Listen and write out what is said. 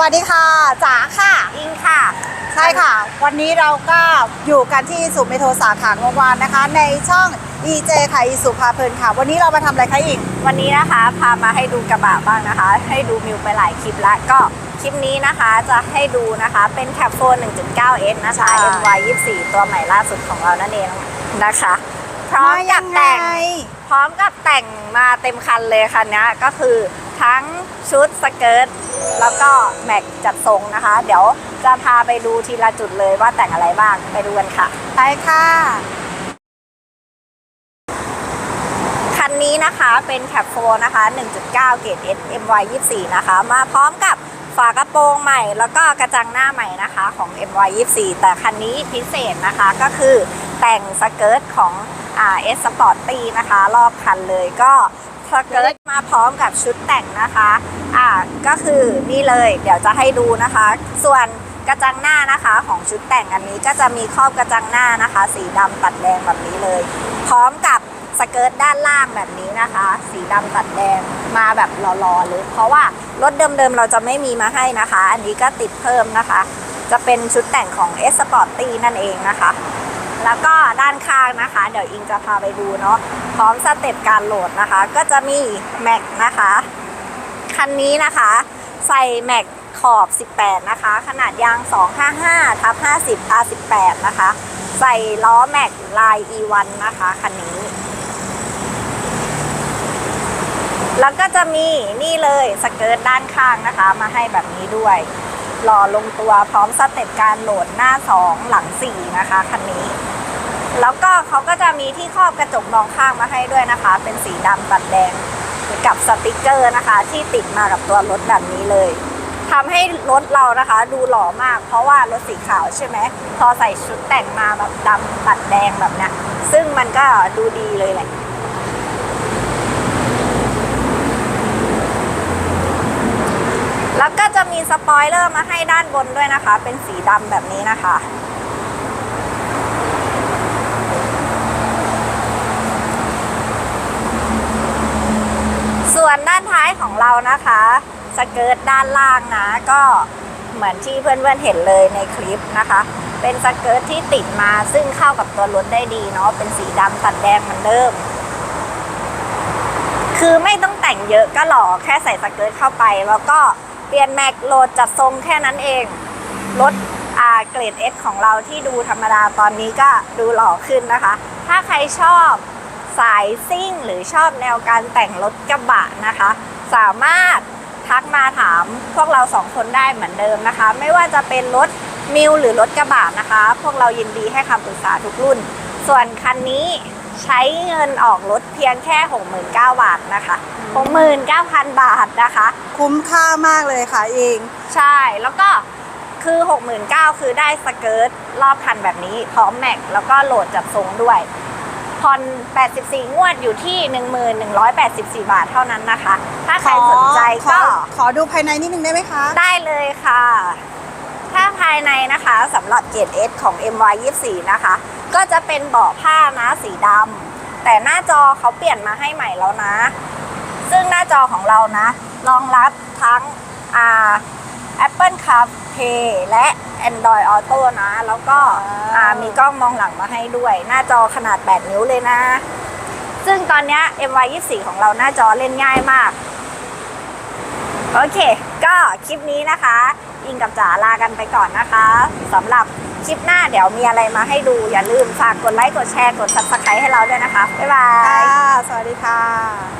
วัสดีค่ะจ๋าค่ะ อิงค่ะ ใช่ค่ะ วันนี้เราก็อยู่กันที่สุเมโทรสาขางวานนะคะ ในช่อง EJ ค่ะอีสุภาเพลินค่ะ วันนี้เรามาทำอะไรคะอิง วันนี้นะคะ พามาให้ดูกระบะบ้างนะคะ ให้ดูมิวไปหลายคลิปแล้วก็คลิปนี้นะคะจะให้ดูนะคะเป็นแคปโฟน 1.9S นะคะ NY 24ตัวใหม่ล่าสุดของเรานั่นเองนะคะพร้อมกับแต่งพร้อมกับแต่งมาเต็มคันเลยคันนี้ก็คือทั้งชุดสเกิร์ต แล้วก็แม็กจัดทรงนะคะ เดี๋ยวจะพาไปดูทีละจุดเลยว่าแต่งอะไรบ้างไปดูกันค่ะไปค่ะ คันนี้นะคะเป็นแคปโฟนะคะ 1.9 เกรด S MY 24นะคะ มาพร้อมกับฝากระโปรงใหม่แล้วก็กระจังหน้าใหม่นะคะของ MY 24แต่คันนี้พิเศษนะคะก็คือแต่งสเกิร์ตของอ่า S Sport ตีนะคะ รอบคันเลยก็ สเกิร์ตมาพร้อมกับชุดแต่งนะคะ อ่าก็คือนี่เลยเดี๋ยวจะให้ดูนะคะ ส่วนกระจังหน้านะคะของชุดแต่งอันนี้ก็จะมีครอบกระจังหน้านะคะ สีดำตัดแดงแบบนี้เลย พร้อมกับสเกิร์ตด้านล่างแบบนี้นะคะ สีดำตัดแดงมาแบบหล่อๆเลย เพราะว่ารถเดิมๆเราจะไม่มีมาให้นะคะ อันนี้ก็ติดเพิ่มนะคะ จะเป็นชุดแต่งของ S Sporty นั่นเองนะคะ แล้วก็ด้านข้างนะคะ เดี๋ยวอิงจะพาไปดูเนาะพร้อมสเต็ปการโหลดนะคะ ก็จะมีแม็กนะคะ คันนี้นะคะ ใส่แม็กขอบ 18 นะคะ ขนาดยาง 255ทับ50 R18 นะคะ ใส่ล้อแม็กลาย E1 นะคะ คันนี้ แล้วก็จะมีนี่เลยสเกิร์ตด้านข้างนะคะ มาให้แบบนี้ด้วย หล่อลงตัวพร้อมสเต็ปการโหลดหน้า 2 หลัง 4 นะคะคันนี้ แล้วก็เขาก็จะมีที่ครอบกระจกมองข้างมาให้ด้วยนะคะ เป็นสีดำตัดแดงกับสติกเกอร์นะคะ ที่ติดมากับตัวรถแบบนี้เลยทำให้รถเรานะคะ ดูหล่อมาก เพราะว่ารถสีขาวใช่ไหมพอใส่ชุดแต่งมาแบบดำตัดแดงแบบเนี้ยซึ่งมันก็ดูดีเลยแหละแล้วก็จะ มีสปอยเลอร์มาให้ด้านบนด้วยนะคะ เป็นสีดำแบบนี้นะคะ ส่วนด้านท้ายของเรานะคะสเกิร์ตด้านล่างนะก็เหมือนที่เพื่อนๆเห็นเลยในคลิปนะคะ เป็นสเกิร์ตที่ติดมาซึ่งเข้ากับตัวรถได้ดีเนาะเป็นสีดำตัดแดงเหมือนเดิมคือไม่ต้องแต่งเยอะก็หล่อแค่ใส่สเกิร์ตเข้าไปแล้วก็ เปลี่ยนแม็กโหลดจัดทรงแค่นั้นเอง รถอาเกรด S ของเราที่ดูธรรมดาตอนนี้ก็ดูหล่อขึ้นนะคะ ถ้าใครชอบสายซิ่งหรือชอบแนวการแต่งรถกระบะนะคะ สามารถทักมาถามพวกเราสองคนได้เหมือนเดิมนะคะ ไม่ว่าจะเป็นรถมิวหรือรถกระบะนะคะ พวกเรายินดีให้คำปรึกษาทุกรุ่น ส่วนคันนี้ ใช้เงินออกรถเพียงแค่ 69,000บาทนะคะ69,000 บาทนะคะ คุ้มค่ามากเลยค่ะอิงใช่แล้วก็คือ 69,000คือได้สเกิร์ตรอบคันแบบนี้ พร้อมแม็ก แล้วก็โหลดจัดทรงด้วยผ่อน84 งวดอยู่ที่ 1184 บาทเท่านั้นนะคะ ถ้าใครสนใจขอก็ขอดูภายในนิดนึงได้ไหมคะ ได้เลยค่ะถ้า ภายในนะคะสำหรับเกรด S ของ MY 24 นะคะ ก็จะเป็นเบาะผ้านะสีดำแต่หน้าจอเขาเปลี่ยนมาให้ใหม่แล้วนะ ซึ่งหน้าจอของเรานะ รองรับทั้งอ่า Apple CarPlay และ Android Auto นะ แล้วก็ว้าวอ่ามีกล้องมองหลังมาให้ด้วย หน้าจอขนาด 8 นิ้วเลยนะ ซึ่งตอนเนี้ย MY 24 ของเราหน้าจอเล่นง่ายมาก โอเค ก็คลิปนี้นะคะ อิงกับจ๋าลากันไปก่อนนะคะสำหรับคลิปหน้าเดี๋ยวมีอะไรมาให้ดูอย่าลืมฝากกดไลค์กดแชร์กด subscribe ให้เราด้วยนะคะ บ๊ายบาค่ะยสวัสดีค่ะ